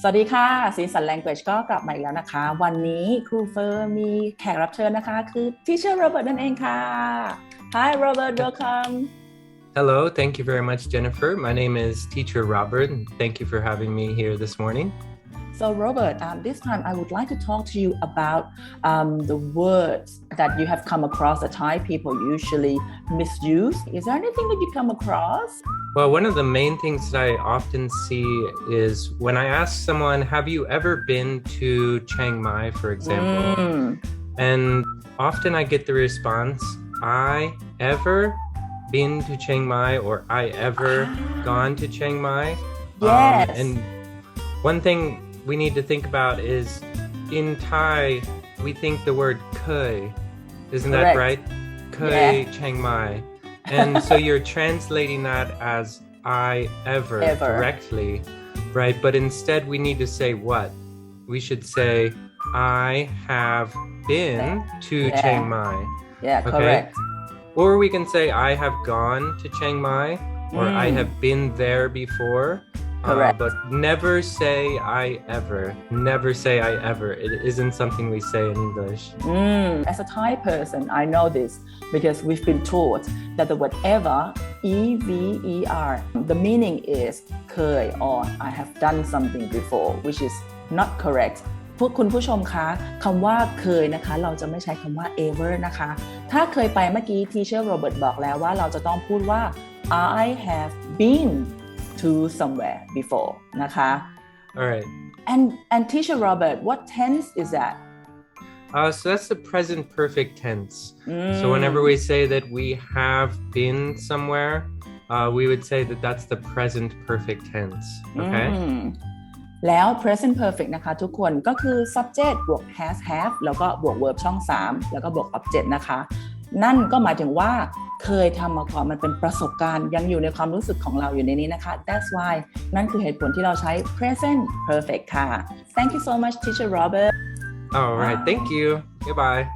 สวัสดีค่ะสีสัน language ก็กลับมาอีกแล้วนะคะ วันนี้ครูเฟอร์มีแขกรับเชิญนะคะ คือ teacher Robert นั่นเองค่ะ Hi Robert welcome Hello, thank you very much, Jennifer. My name is Teacher Robert, and thank you for having me here this morning. So Robert um, this time I would like to talk to you about um, the words that you have come across that Thai people usually misuse is there anything that you come across Well, one of the main things that I often see is when I ask someone, Have you ever been to Chiang Mai, for example? Mm, And often I get the response, I ever been to Chiang Mai or I ever gone to Chiang Mai. Um, yes and one thing we need to think about is in Thai, we think the word kui. Isn't that Correct. right? Kui Chiang Mai. And so you're translating that as I ever, Ever. directly, right? But instead, we need to say what? We should say, I have been to Yeah. Chiang Mai. yeah Okay. correct Or we can say, I have gone to Chiang Mai, or I Mm. have been there before. Uh, Correct. but never say I ever. Never say I ever. It isn't something we say in English. Mm, as a Thai person, I know this because we've been taught that the word ever, E V E R, the meaning is เคย or I have done something before, which is not correct. พวกคุณผู้ชมคะคำว่าเคยนะคะ เราจะไม่ใช้คำว่า ever นะคะ ถ้าเคยไปเมื่อกี้ teacher Robert บอกแล้วว่าเราจะต้องพูดว่า I have been to somewhere before นะคะ All right. and and teacher Robert what tense is that Uh, so that's the present perfect tense. Mm. So whenever we say that we have been somewhere, uh, we would say that that's the present perfect tense. Okay. อืมแล้ว present perfect นะคะทุกคนก็คือ subject บวก has have แล้วก็บวก verb ช่อง 3 แล้วก็บวก object นะคะ นั่นก็หมายถึงว่า เคยทำมาก่อนมันเป็นประสบการณ์ ยังอยู่ในความรู้สึกของเราอยู่ในนี้นะคะ that's why นั่นคือเหตุผลที่เราใช้ present perfect ค่ะ thank you so much teacher Robert All right. Thank you. Goodbye.